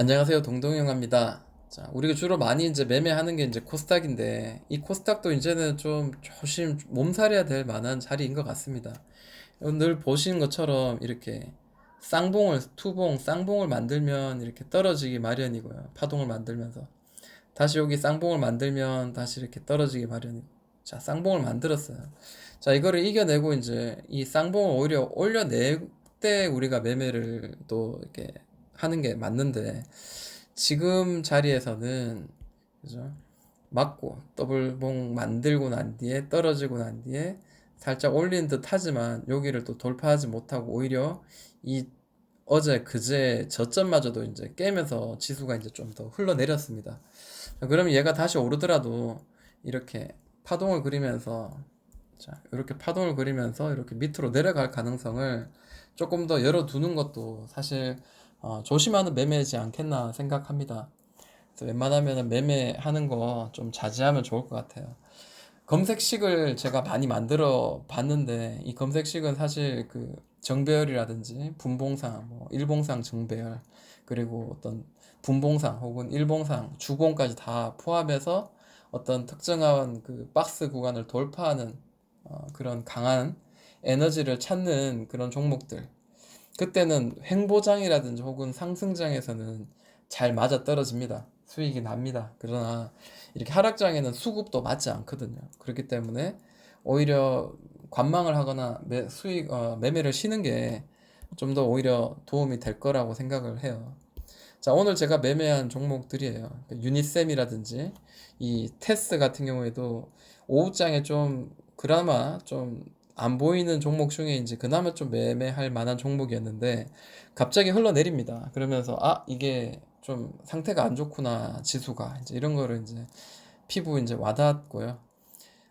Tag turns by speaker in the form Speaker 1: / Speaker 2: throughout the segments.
Speaker 1: 안녕하세요. 동동영입니다. 자, 우리가 주로 많이 이제 매매하는 게 이제 코스닥인데, 이 코스닥도 이제는 좀 조심, 몸살해야 될 만한 자리인 것 같습니다. 늘 보시는 것처럼 이렇게 쌍봉을, 투봉, 쌍봉을 만들면 이렇게 떨어지기 마련이고요. 파동을 만들면서. 다시 여기 쌍봉을 만들면 다시 이렇게 떨어지기 마련이고. 자, 쌍봉을 만들었어요. 자, 이거를 이겨내고 이제 이 쌍봉을 오히려 올려낼 때 우리가 매매를 또 이렇게 하는 게 맞는데 지금 자리에서는 그죠? 맞고 더블봉 만들고 난 뒤에 떨어지고 난 뒤에 살짝 올린 듯 하지만 여기를 또 돌파하지 못하고 오히려 이 어제 그제 저점마저도 이제 깨면서 지수가 이제 좀 더 흘러내렸습니다. 그러면 얘가 다시 오르더라도 이렇게 파동을 그리면서 자, 이렇게 파동을 그리면서 이렇게 밑으로 내려갈 가능성을 조금 더 열어두는 것도 사실 어, 조심하는 매매이지 않겠나 생각합니다. 그래서 웬만하면 매매하는 거 좀 자제하면 좋을 것 같아요. 검색식을 제가 많이 만들어 봤는데 이 검색식은 사실 그 정배열이라든지 분봉상, 뭐 일봉상 정배열 그리고 어떤 분봉상 혹은 일봉상 주봉까지 다 포함해서 어떤 특정한 그 박스 구간을 돌파하는 어, 그런 강한 에너지를 찾는 그런 종목들 그때는 횡보장이라든지 혹은 상승장에서는 잘 맞아 떨어집니다. 수익이 납니다. 그러나 이렇게 하락장에는 수급도 맞지 않거든요. 그렇기 때문에 오히려 관망을 하거나 매, 수익 어, 매매를 쉬는 게 좀 더 오히려 도움이 될 거라고 생각을 해요. 자, 오늘 제가 매매한 종목들이에요. 유니셈이라든지 이 테스 같은 경우에도 오후장에 좀 그나마 좀 안 보이는 종목 중에 이제 그나마 좀 매매할 만한 종목이었는데 갑자기 흘러내립니다. 그러면서 아, 이게 좀 상태가 안 좋구나, 지수가. 이제 이런 거를 이제 피부 이제 와닿았고요.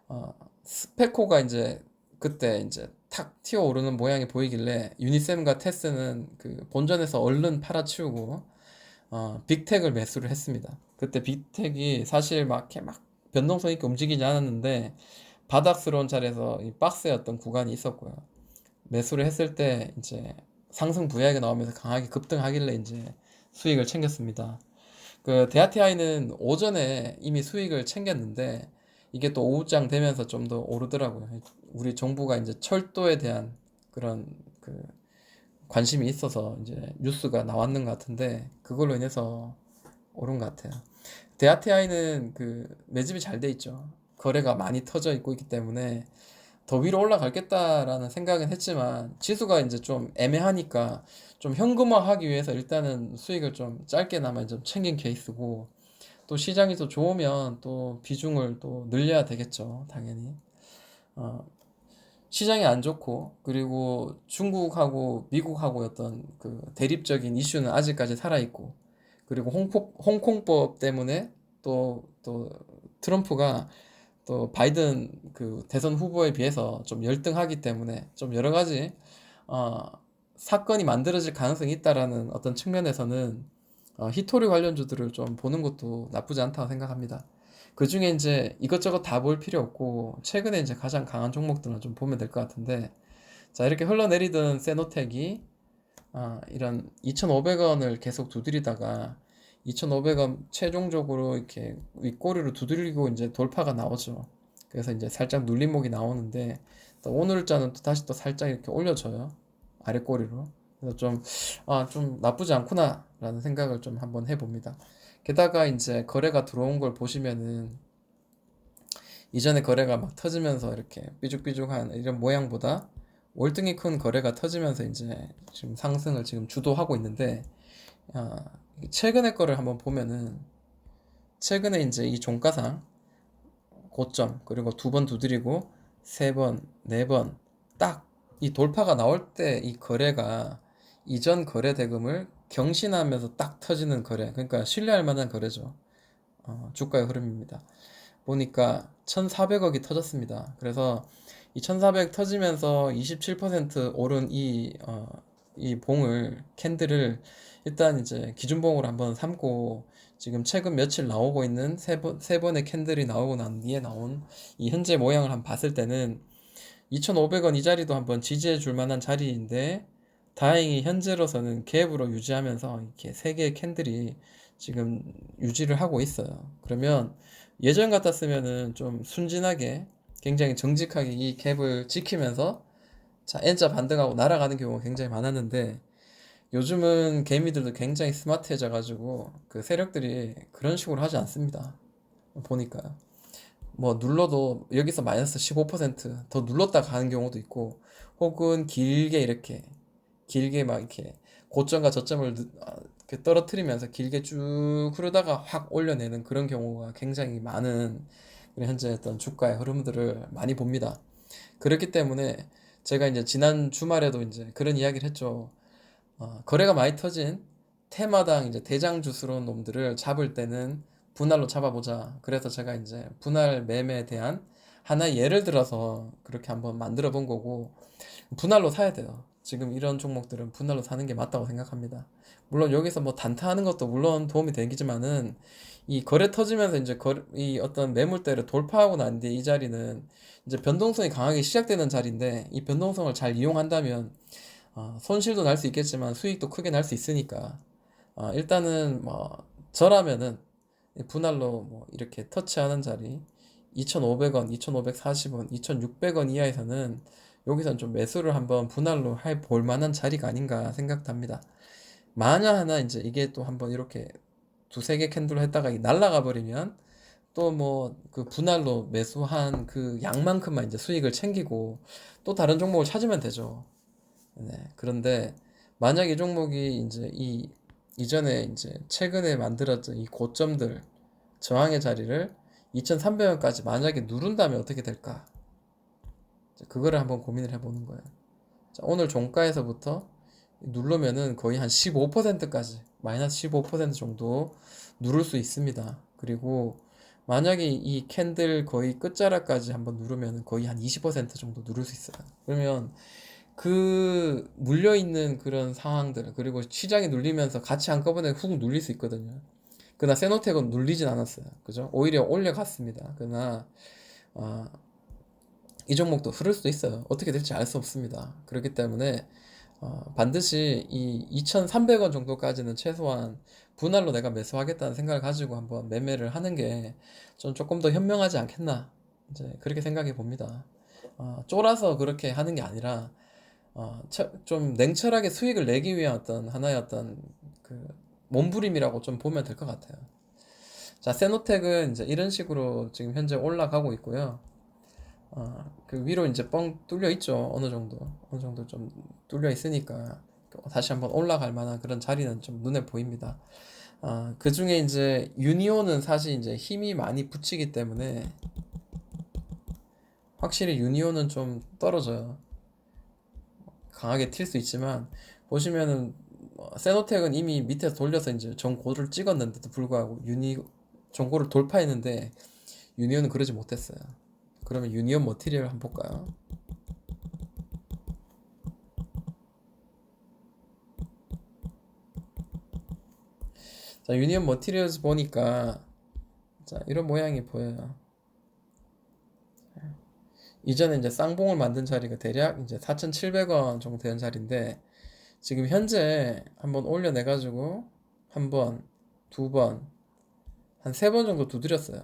Speaker 1: 어, 스페코가 이제 그때 이제 탁 튀어 오르는 모양이 보이길래 유니셈과 테스는 그 본전에서 얼른 팔아치우고 어, 빅텍을 매수를 했습니다. 그때 빅텍이 사실 막 이렇게 막 변동성 있게 움직이지 않았는데 바닥스러운 자리에서 이 박스였던 구간이 있었고요. 매수를 했을 때 이제 상승 부양이 나오면서 강하게 급등하길래 이제 수익을 챙겼습니다. 그 데아티아이는 오전에 이미 수익을 챙겼는데 이게 또 오후장 되면서 좀 더 오르더라고요. 우리 정부가 이제 철도에 대한 그런 그 관심이 있어서 이제 뉴스가 나왔는 것 같은데 그걸로 인해서 오른 것 같아요. 데아티아이는 그 매집이 잘 돼 있죠. 거래가 많이 터져 있고 있기 때문에 더 위로 올라가겠다라는 생각은 했지만 지수가 이제 좀 애매하니까 좀 현금화하기 위해서 일단은 수익을 좀 짧게나마 좀 챙긴 케이스고 또 시장이 또 좋으면 또 비중을 또 늘려야 되겠죠 당연히. 어, 시장이 안 좋고 그리고 중국하고 미국하고 어떤 그 대립적인 이슈는 아직까지 살아 있고 그리고 홍콩, 홍콩법 때문에 또또 트럼프가 또 바이든 그 대선 후보에 비해서 좀 열등하기 때문에 좀 여러 가지 어, 사건이 만들어질 가능성이 있다라는 어떤 측면에서는 어, 히토리 관련주들을 좀 보는 것도 나쁘지 않다고 생각합니다. 그 중에 이제 이것저것 다 볼 필요 없고 최근에 이제 가장 강한 종목들은 좀 보면 될 것 같은데 자 이렇게 흘러내리던 세노텍이 어, 이런 2,500원을 계속 두드리다가 2,500원 최종적으로 이렇게 윗꼬리로 두드리고 이제 돌파가 나오죠. 그래서 이제 살짝 눌림목이 나오는데 또 오늘자는 또 다시 또 살짝 이렇게 올려줘요. 아래꼬리로. 그래서 좀, 아, 좀 나쁘지 않구나 라는 생각을 좀 한번 해봅니다. 게다가 이제 거래가 들어온 걸 보시면은 이전에 거래가 막 터지면서 이렇게 삐죽삐죽한 이런 모양보다 월등히 큰 거래가 터지면서 이제 지금 상승을 지금 주도하고 있는데 어, 최근의 거를 한번 보면은 최근에 이제 이 종가상 고점 그리고 두 번 두드리고 세 번, 네 번 딱 이 돌파가 나올 때 이 거래가 이전 거래 대금을 경신하면서 딱 터지는 거래 그러니까 신뢰할 만한 거래죠. 어, 주가의 흐름입니다. 보니까 1,400억이 터졌습니다. 그래서 이 1,400 터지면서 27% 오른 이, 어, 이 봉을 캔들을 일단 이제 기준봉으로 한번 삼고 지금 최근 며칠 나오고 있는 세, 번의 캔들이 나오고 난 뒤에 나온 이 현재 모양을 한번 봤을 때는 2,500원 이 자리도 한번 지지해 줄 만한 자리인데 다행히 현재로서는 갭으로 유지하면서 이렇게 세 개의 캔들이 지금 유지를 하고 있어요. 그러면 예전 같았으면은 좀 순진하게 굉장히 정직하게 이 갭을 지키면서 자 N자 반등하고 날아가는 경우가 굉장히 많았는데 요즘은 개미들도 굉장히 스마트해져 가지고 그 세력들이 그런 식으로 하지 않습니다. 보니까요. 뭐 눌러도 여기서 마이너스 15%더 눌렀다 가는 경우도 있고 혹은 길게 이렇게 길게 막 이렇게 고점과 저점을 늦- 아, 이렇게 떨어뜨리면서 길게 쭉 흐르다가 확 올려내는 그런 경우가 굉장히 많은 현재 어떤 주가의 흐름들을 많이 봅니다. 그렇기 때문에 제가 이제 지난 주말에도 이제 그런 이야기를 했죠. 어, 거래가 많이 터진 테마당 이제 대장주스러운 놈들을 잡을 때는 분할로 잡아보자. 그래서 제가 이제 분할 매매에 대한 하나의 예를 들어서 그렇게 한번 만들어 본 거고 분할로 사야 돼요. 지금 이런 종목들은 분할로 사는 게 맞다고 생각합니다. 물론 여기서 뭐 단타하는 것도 물론 도움이 되기지만은 이 거래 터지면서 이제 거래, 이 어떤 매물대를 돌파하고 난 뒤에 이 자리는 이제 변동성이 강하게 시작되는 자리인데 이 변동성을 잘 이용한다면 어, 손실도 날 수 있겠지만 수익도 크게 날 수 있으니까 어, 일단은 뭐 저라면은 이 분할로 뭐 이렇게 터치하는 자리 2,500원, 2,540원, 2,600원 이하에서는 여기선 좀 매수를 한번 분할로 할볼 만한 자리가 아닌가 생각됩니다. 만약 하나 이제 이게 또 한번 이렇게 두세 개 캔들로 했다가 이 날아가 버리면 또 뭐 그 분할로 매수한 그 양만큼만 이제 수익을 챙기고 또 다른 종목을 찾으면 되죠. 네. 그런데 만약 이 종목이 이제 이 이전에 이제 최근에 만들었던 이 고점들 저항의 자리를 2,300원까지 만약에 누른다면 어떻게 될까? 자, 그거를 한번 고민을 해보는 거예요. 자, 오늘 종가에서부터 누르면은 거의 한 15%까지 마이너스 15% 정도 누를 수 있습니다. 그리고 만약에 이 캔들 거의 끝자락까지 한번 누르면 거의 한 20% 정도 누를 수 있어요. 그러면 그 물려 있는 그런 상황들 그리고 시장이 눌리면서 같이 한꺼번에 훅 눌릴 수 있거든요. 그러나 세노텍은 눌리진 않았어요. 그죠? 오히려 올려갔습니다. 그러나 어, 이 종목도 흐를 수도 있어요. 어떻게 될지 알 수 없습니다. 그렇기 때문에 어, 반드시 이 2,300원 정도까지는 최소한 분할로 내가 매수하겠다는 생각을 가지고 한번 매매를 하는 게 좀 조금 더 현명하지 않겠나 이제 그렇게 생각해 봅니다. 어, 쫄아서 그렇게 하는 게 아니라 어, 처- 좀 냉철하게 수익을 내기 위한 어떤 하나의 어떤 그 몸부림이라고 좀 보면 될 것 같아요. 자, 세노텍은 이제 이런 식으로 지금 현재 올라가고 있고요. 어, 그 위로 이제 뻥 뚫려 있죠. 어느 정도. 어느 정도 좀 뚫려 있으니까 다시 한번 올라갈 만한 그런 자리는 좀 눈에 보입니다. 아, 그 중에 이제 유니온은 사실 이제 힘이 많이 붙이기 때문에 확실히 유니온은 좀 떨어져요. 강하게 튈 수 있지만 보시면은 어, 세노텍은 이미 밑에서 돌려서 이제 전고를 찍었는데도 불구하고 유니 전고를 돌파했는데 유니온은 그러지 못했어요. 그러면 유니온 머티리얼 한번 볼까요? 자, 유니온 머티리얼즈 보니까 자, 이런 모양이 보여요. 이전에 이제 쌍봉을 만든 자리가 대략 이제 4,700원 정도 되는 자리인데 지금 현재 한번 올려내 가지고 한 번, 두 번, 한 세 번 정도 두드렸어요.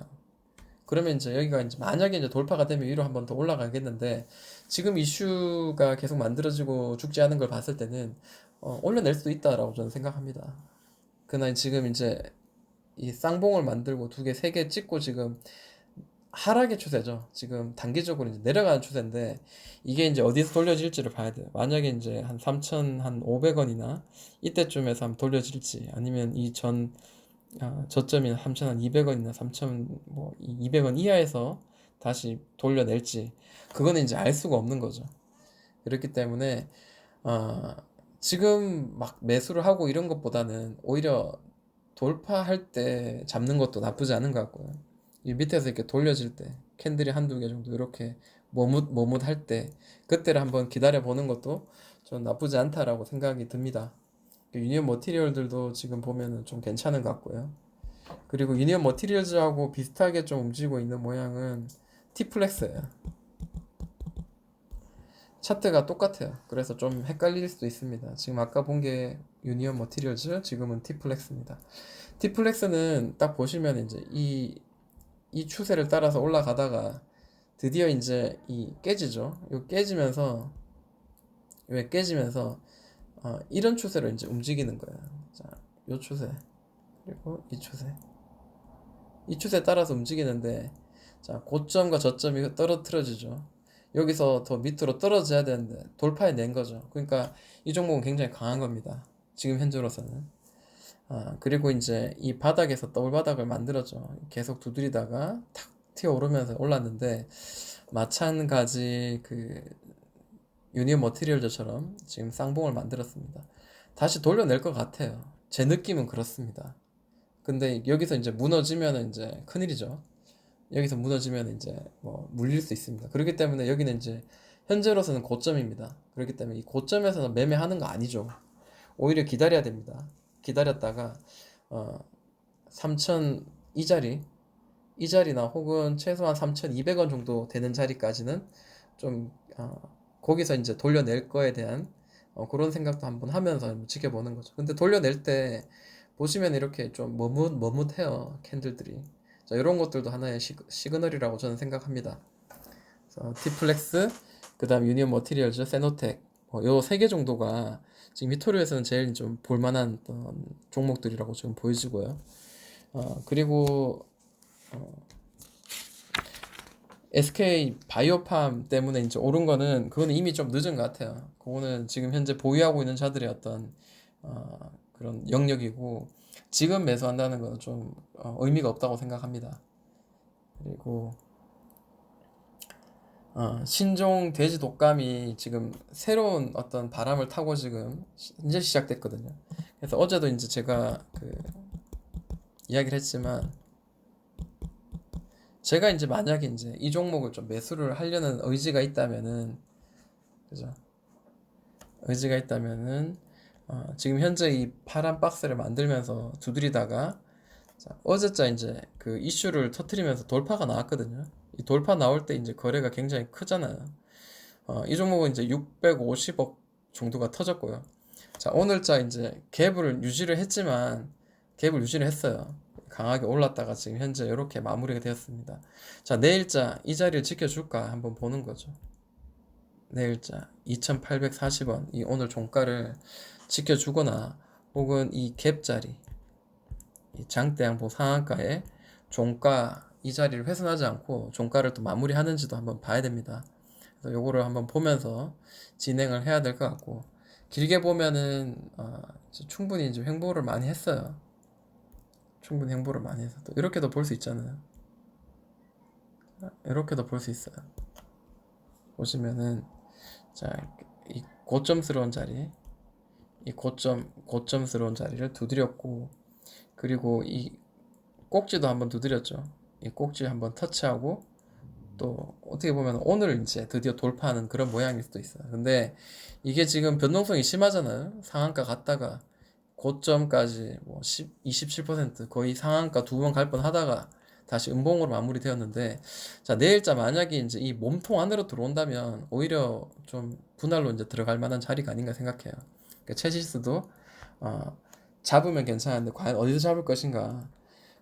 Speaker 1: 그러면 이제 여기가 이제 만약에 이제 돌파가 되면 위로 한 번 더 올라가겠는데 지금 이슈가 계속 만들어지고 죽지 않은 걸 봤을 때는 어, 올려낼 수도 있다라고 저는 생각합니다. 그러나 지금 이제 이 쌍봉을 만들고 두 개, 세 개 찍고 지금 하락의 추세죠. 지금 단기적으로 이제 내려가는 추세인데 이게 이제 어디서 돌려질지를 봐야 돼요. 만약에 이제 한 3,500원이나 이때쯤에서 한번 돌려질지 아니면 이전 아, 저점이 3,200원이나 3,000뭐 200원 이하에서 다시 돌려낼지 그거는 이제 알 수가 없는 거죠. 그렇기 때문에 어, 지금 막 매수를 하고 이런 것보다는 오히려 돌파할 때 잡는 것도 나쁘지 않은 것 같고요. 이 밑에서 이렇게 돌려질 때 캔들이 한두 개 정도 이렇게 머뭇 머뭇 할 때 그때를 한번 기다려 보는 것도 좀 나쁘지 않다라고 생각이 듭니다. 그 유니온 머티리얼들도 지금 보면은 좀 괜찮은 것 같고요. 그리고 유니온 머티리얼즈하고 비슷하게 좀 움직이고 있는 모양은 티플렉스예요. 차트가 똑같아요. 그래서 좀 헷갈릴 수도 있습니다. 지금 아까 본 게 유니언 머티리얼즈, 지금은 티플렉스입니다. 티플렉스는 딱 보시면 이제 이, 이 추세를 따라서 올라가다가 드디어 이제 이 깨지죠. 이 깨지면서 왜 깨지면서 어, 이런 추세로 이제 움직이는 거예요. 자, 요 추세 그리고 이 추세 이 추세에 따라서 움직이는데 자 고점과 저점이 떨어뜨려지죠. 여기서 더 밑으로 떨어져야 되는데 돌파해 낸 거죠. 그러니까 이 종목은 굉장히 강한 겁니다. 지금 현재로서는. 아, 그리고 이제 이 바닥에서 더블 바닥을 만들었죠. 계속 두드리다가 탁 튀어 오르면서 올랐는데 마찬가지 그 유니온 머티리얼즈처럼 지금 쌍봉을 만들었습니다. 다시 돌려낼 것 같아요. 제 느낌은 그렇습니다. 근데 여기서 이제 무너지면 이제 큰일이죠. 여기서 무너지면 이제 뭐 물릴 수 있습니다. 그렇기 때문에 여기는 이제 현재로서는 고점입니다. 그렇기 때문에 이 고점에서는 매매하는 거 아니죠. 오히려 기다려야 됩니다. 기다렸다가 어3,000 이 자리 이 자리나 혹은 최소한 3,200원 정도 되는 자리까지는 좀 어, 거기서 이제 돌려낼 거에 대한 어, 그런 생각도 한번 하면서 지켜보는 거죠. 근데 돌려낼 때 보시면 이렇게 좀 머뭇 머뭇해요 캔들들이. 자 이런 것들도 하나의 시, 시그널이라고 저는 생각합니다. 티플렉스, 그다음 유니온 머티리얼즈, 세노텍 뭐 요 세 개 정도가 지금 히토리에서는 제일 좀 볼만한 어떤 종목들이라고 지금 보여지고요. 어, 그리고 어, SK 바이오팜 때문에 이제 오른 거는 그거는 이미 좀 늦은 것 같아요. 그거는 지금 현재 보유하고 있는 자들의 어떤 어, 그런 영역이고 지금 매수한다는 거는 좀 어, 의미가 없다고 생각합니다. 그리고 어, 신종 돼지 독감이 지금 새로운 어떤 바람을 타고 지금 이제 시작됐거든요. 그래서 어제도 이제 제가 그 이야기를 했지만 제가 이제 만약에 이제 이 종목을 좀 매수를 하려는 의지가 있다면은 그죠? 의지가 있다면은 어, 지금 현재 이 파란 박스를 만들면서 두드리다가 자, 어제자 이제 그 이슈를 터트리면서 돌파가 나왔거든요. 이 돌파 나올 때 이제 거래가 굉장히 크잖아요. 어, 이 종목은 이제 650억 정도가 터졌고요. 자, 오늘자 이제 갭을 유지를 했지만 갭을 유지를 했어요. 강하게 올랐다가 지금 현재 이렇게 마무리가 되었습니다. 자, 내일자 이 자리를 지켜줄까 한번 보는 거죠. 내일자 2,840원 이 오늘 종가를 지켜주거나 혹은 이 갭 자리 이 장대양보 상한가에 종가 이 자리를 훼손하지 않고 종가를 또 마무리하는지도 한번 봐야 됩니다. 그래서 요거를 한번 보면서 진행을 해야 될 것 같고 길게 보면은 어, 충분히 이제 횡보를 많이 했어요. 충분히 횡보를 많이 해서 또 이렇게도 볼 수 있잖아요. 이렇게도 볼 수 있어요. 보시면은 자, 이 고점스러운 자리, 이 고점 고점스러운 자리를 두드렸고 그리고 이 꼭지도 한번 두드렸죠. 이 꼭지 한번 터치하고 또 어떻게 보면 오늘 이제 드디어 돌파하는 그런 모양일 수도 있어요. 근데 이게 지금 변동성이 심하잖아요. 상한가 갔다가 고점까지 뭐 10, 27% 거의 상한가 두 번 갈 뻔 하다가 다시 음봉으로 마무리되었는데 자 내일자 만약에 이제 이 몸통 안으로 들어온다면 오히려 좀 분할로 이제 들어갈 만한 자리가 아닌가 생각해요. 그러니까 체시스도 어, 잡으면 괜찮은데 과연 어디서 잡을 것인가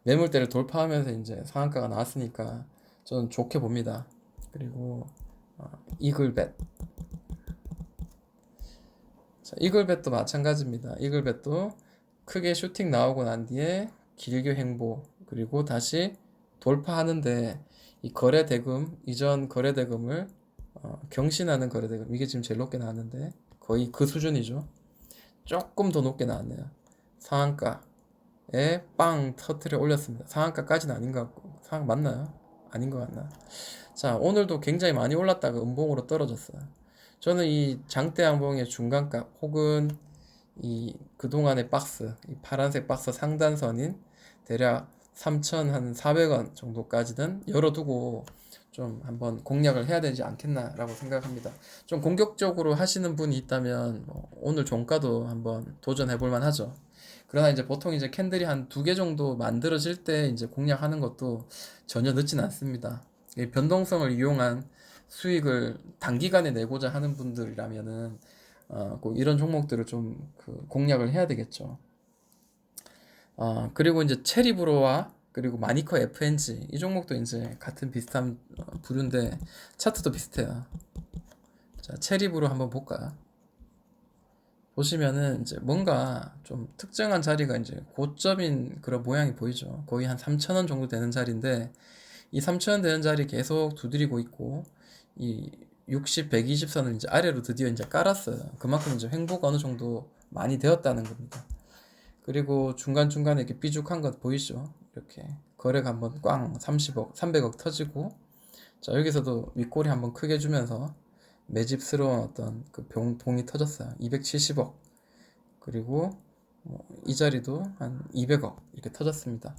Speaker 1: 매물대를 돌파하면서 이제 상한가가 나왔으니까 저는 좋게 봅니다. 그리고 어, 이글벳 자, 이글벳도 마찬가지입니다. 이글벳도 크게 슈팅 나오고 난 뒤에 길게 횡보 그리고 다시 돌파하는데 이 거래 대금 이전 거래 대금을 어, 경신하는 거래 대금 이게 지금 제일 높게 나왔는데 거의 그 수준이죠. 조금 더 높게 나왔네요. 상한가 에빵 터트려 올렸습니다. 상한가까지는 아닌 것 같고 상한 맞나요? 아닌 것 같나? 자 오늘도 굉장히 많이 올랐다가 음봉으로 떨어졌어요. 저는 이 장대 양봉의 중간값 혹은 이 그동안의 박스, 이 파란색 박스 상단선인 대략 3,400원 정도까지는 열어두고 좀 한번 공략을 해야 되지 않겠나라고 생각합니다. 좀 공격적으로 하시는 분이 있다면 뭐 오늘 종가도 한번 도전해 볼 만하죠. 그러나 이제 보통 이제 캔들이 한 두 개 정도 만들어질 때 이제 공략하는 것도 전혀 늦진 않습니다. 이 변동성을 이용한 수익을 단기간에 내고자 하는 분들이라면은 어, 꼭 이런 종목들을 좀 그 공략을 해야 되겠죠. 어, 그리고 이제 체리브로와 그리고 마니커 FNG 이 종목도 이제 같은 비슷한 어, 부류인데 차트도 비슷해요. 자, 체리브로 한번 볼까요? 보시면은 이제 뭔가 좀 특정한 자리가 이제 고점인 그런 모양이 보이죠. 거의 한 3,000원 정도 되는 자리인데 이 3,000원 되는 자리 계속 두드리고 있고 이 60, 120선을 이제 아래로 드디어 이제 깔았어요. 그만큼 이제 횡보가 어느 정도 많이 되었다는 겁니다. 그리고 중간중간에 이렇게 삐죽한 것 보이죠? 이렇게 거래가 한번 꽝 30억, 300억 터지고 자 여기서도 윗꼬리 한번 크게 주면서 매집스러운 어떤 그 봉, 봉이 터졌어요. 270억 그리고 뭐 이 자리도 한 200억 이렇게 터졌습니다.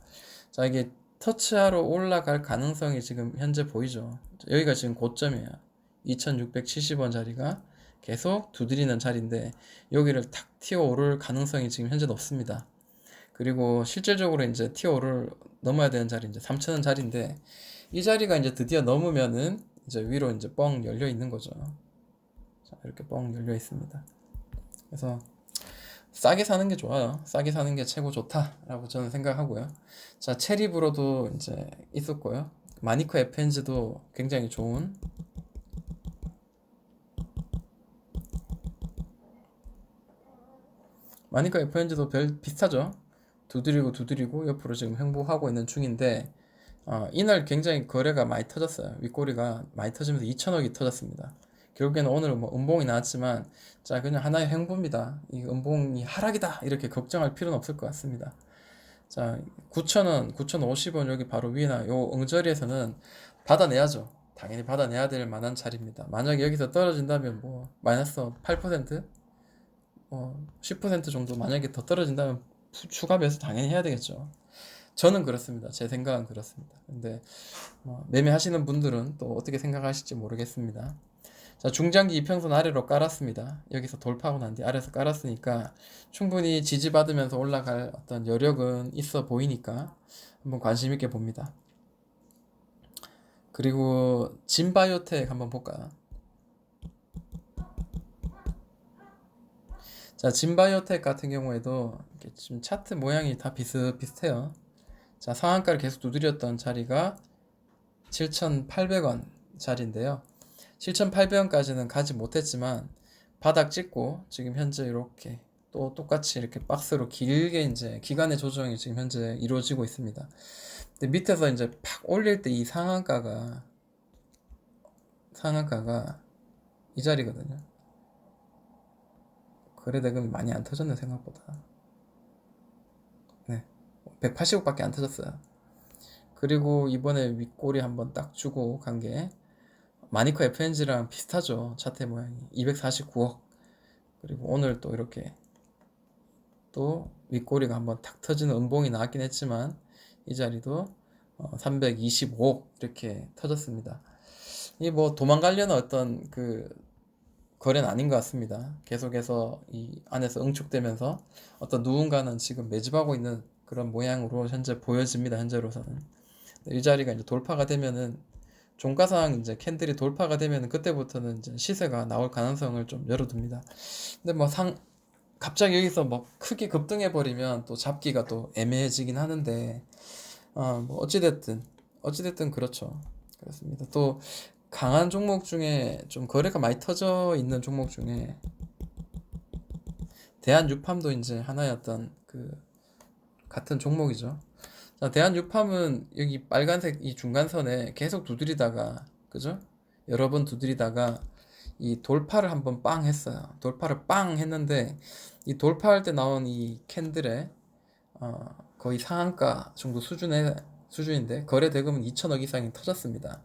Speaker 1: 자 이게 터치하러 올라갈 가능성이 지금 현재 보이죠. 여기가 지금 고점이에요. 2670원 자리가 계속 두드리는 자리인데 여기를 탁 튀어 오를 가능성이 지금 현재 높습니다. 그리고 실질적으로 이제 튀어 오를 넘어야 되는 자리 이제 3,000원 자리인데 이 자리가 이제 드디어 넘으면은 이제 위로 이제 뻥 열려 있는 거죠. 자, 이렇게 뻥 열려 있습니다. 그래서 싸게 사는 게 좋아요. 싸게 사는 게 최고 좋다라고 저는 생각하고요. 자, 체리브로도 이제 있었고요. 마니커 FNG도 굉장히 좋은 마니까 FNG도 별 비슷하죠. 두드리고 두드리고 옆으로 지금 횡보하고 있는 중인데 어, 이날 굉장히 거래가 많이 터졌어요. 윗꼬리가 많이 터지면서 2천억이 터졌습니다. 결국에는 오늘 뭐 음봉이 나왔지만 자 그냥 하나의 횡보입니다. 이 음봉이 하락이다 이렇게 걱정할 필요는 없을 것 같습니다. 자 9천원, 9,050원 여기 바로 위나 요 응저리에서는 받아내야죠. 당연히 받아내야 될 만한 자리입니다. 만약에 여기서 떨어진다면 뭐 마이너스 8% 어, 10% 정도 만약에 더 떨어진다면 추가 매수 당연히 해야 되겠죠. 저는 그렇습니다. 제 생각은 그렇습니다. 근데 뭐 매매하시는 분들은 또 어떻게 생각하실지 모르겠습니다. 자, 중장기 이평선 아래로 깔았습니다. 여기서 돌파하고 난 뒤 아래에서 깔았으니까 충분히 지지받으면서 올라갈 어떤 여력은 있어 보이니까 한번 관심 있게 봅니다. 그리고 진바이오텍 한번 볼까요? 자, 진바이오텍 같은 경우에도 지금 차트 모양이 다 비슷비슷해요. 자, 상한가를 계속 두드렸던 자리가 7,800원 자리인데요. 7,800원까지는 가지 못했지만 바닥 찍고 지금 현재 이렇게 또 똑같이 이렇게 박스로 길게 이제 기간의 조정이 지금 현재 이루어지고 있습니다. 근데 밑에서 이제 팍 올릴 때 이 상한가가 상한가가 이 자리거든요. 거래 대금이 많이 안 터졌네 생각보다. 네, 180억밖에 안 터졌어요. 그리고 이번에 윗꼬리 한번 딱 주고 간 게 마니커 FNG랑 비슷하죠 차트 모양이 249억 그리고 오늘 또 이렇게 또 윗꼬리가 한번 탁 터지는 음봉이 나왔긴 했지만 이 자리도 325억 어, 이렇게 터졌습니다. 이 뭐 도망가려는 어떤 그 거래는 아닌 것 같습니다. 계속해서 이 안에서 응축되면서 어떤 누군가는 지금 매집하고 있는 그런 모양으로 현재 보여집니다. 현재로서는 이 자리가 이제 돌파가 되면은 종가상 이제 캔들이 돌파가 되면은 그때부터는 이제 시세가 나올 가능성을 좀 열어둡니다. 근데 뭐 상 갑자기 여기서 뭐 크게 급등해 버리면 또 잡기가 또 애매해지긴 하는데 어뭐 어찌됐든 어찌됐든 그렇죠. 그렇습니다. 또 강한 종목 중에 좀 거래가 많이 터져 있는 종목 중에 대한 유팜도 이제 하나의 어떤 그 같은 종목이죠. 자, 대한 유팜은 여기 빨간색 이 중간선에 계속 두드리다가 그죠? 여러 번 두드리다가 이 돌파를 한번 빵 했어요. 돌파를 빵 했는데 이 돌파할 때 나온 이 캔들에 어, 거의 상한가 정도 수준의 수준인데 거래 대금은 2천억 이상이 터졌습니다.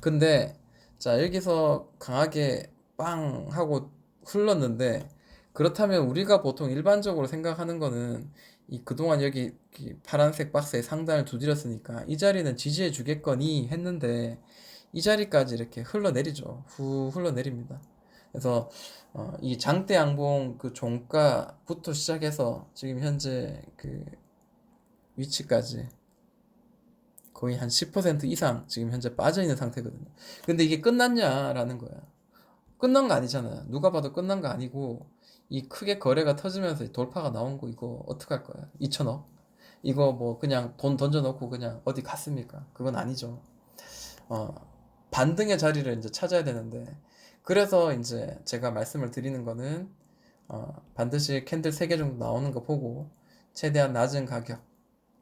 Speaker 1: 근데 자 여기서 강하게 빵 하고 흘렀는데 그렇다면 우리가 보통 일반적으로 생각하는 거는 이 그동안 여기 파란색 박스에 상단을 두드렸으니까 이 자리는 지지해 주겠거니 했는데 이 자리까지 이렇게 흘러내리죠. 후 흘러내립니다. 그래서 어, 이 장대 양봉 그 종가부터 시작해서 지금 현재 그 위치까지 거의 한 10% 이상 지금 현재 빠져 있는 상태거든요. 근데 이게 끝났냐라는 거야. 끝난 거 아니잖아. 누가 봐도 끝난 거 아니고 이 크게 거래가 터지면서 돌파가 나온 거 이거 어떡할 거야? 2천억? 이거 뭐 그냥 돈 던져 놓고 그냥 어디 갔습니까? 그건 아니죠. 어, 반등의 자리를 이제 찾아야 되는데 그래서 이제 제가 말씀을 드리는 거는 어, 반드시 캔들 3개 정도 나오는 거 보고 최대한 낮은 가격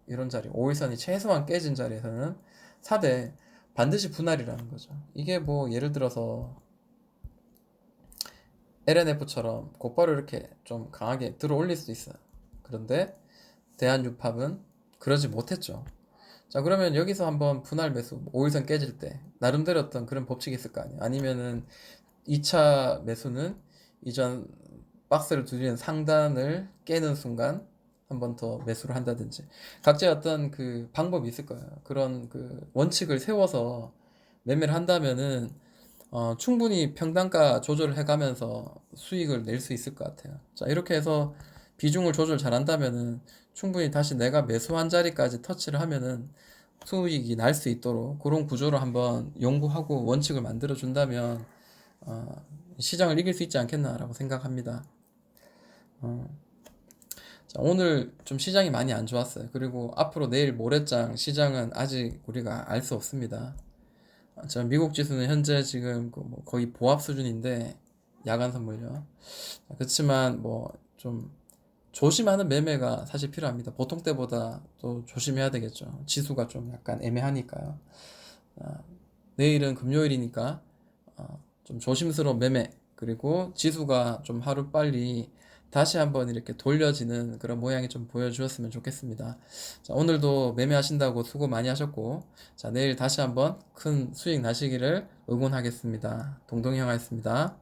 Speaker 1: 이런 자리 5일선이 최소한 깨진 자리에서는 사되 반드시 분할이라는 거죠. 이게 뭐 예를 들어서 LNF처럼 곧바로 이렇게 좀 강하게 들어 올릴 수도 있어요. 그런데 대한유팝은 그러지 못했죠. 자, 그러면 여기서 한번 분할 매수, 5일선 깨질 때, 나름대로 어떤 그런 법칙이 있을 거 아니에요. 아니면은 2차 매수는 이전 박스를 두드리는 상단을 깨는 순간 한 번 더 매수를 한다든지. 각자 어떤 그 방법이 있을 거예요. 그런 그 원칙을 세워서 매매를 한다면은 어, 충분히 평단가 조절을 해가면서 수익을 낼 수 있을 것 같아요. 자, 이렇게 해서 비중을 조절 잘 한다면은 충분히 다시 내가 매수한 자리까지 터치를 하면은 수익이 날 수 있도록 그런 구조를 한번 연구하고 원칙을 만들어 준다면 어, 시장을 이길 수 있지 않겠나라고 생각합니다. 어, 자, 오늘 좀 시장이 많이 안 좋았어요. 그리고 앞으로 내일 모레장 시장은 아직 우리가 알 수 없습니다. 어, 저 미국 지수는 현재 지금 그뭐 거의 보합 수준인데 야간 선물요. 그렇지만 뭐 좀 조심하는 매매가 사실 필요합니다. 보통 때보다 또 조심해야 되겠죠. 지수가 좀 약간 애매하니까요. 아, 내일은 금요일이니까 어, 좀 조심스러운 매매 그리고 지수가 좀 하루 빨리 다시 한번 이렇게 돌려지는 그런 모양이 좀 보여주었으면 좋겠습니다. 자, 오늘도 매매하신다고 수고 많이 하셨고, 자, 내일 다시 한번 큰 수익 나시기를 응원하겠습니다. 동동이 형아였습니다.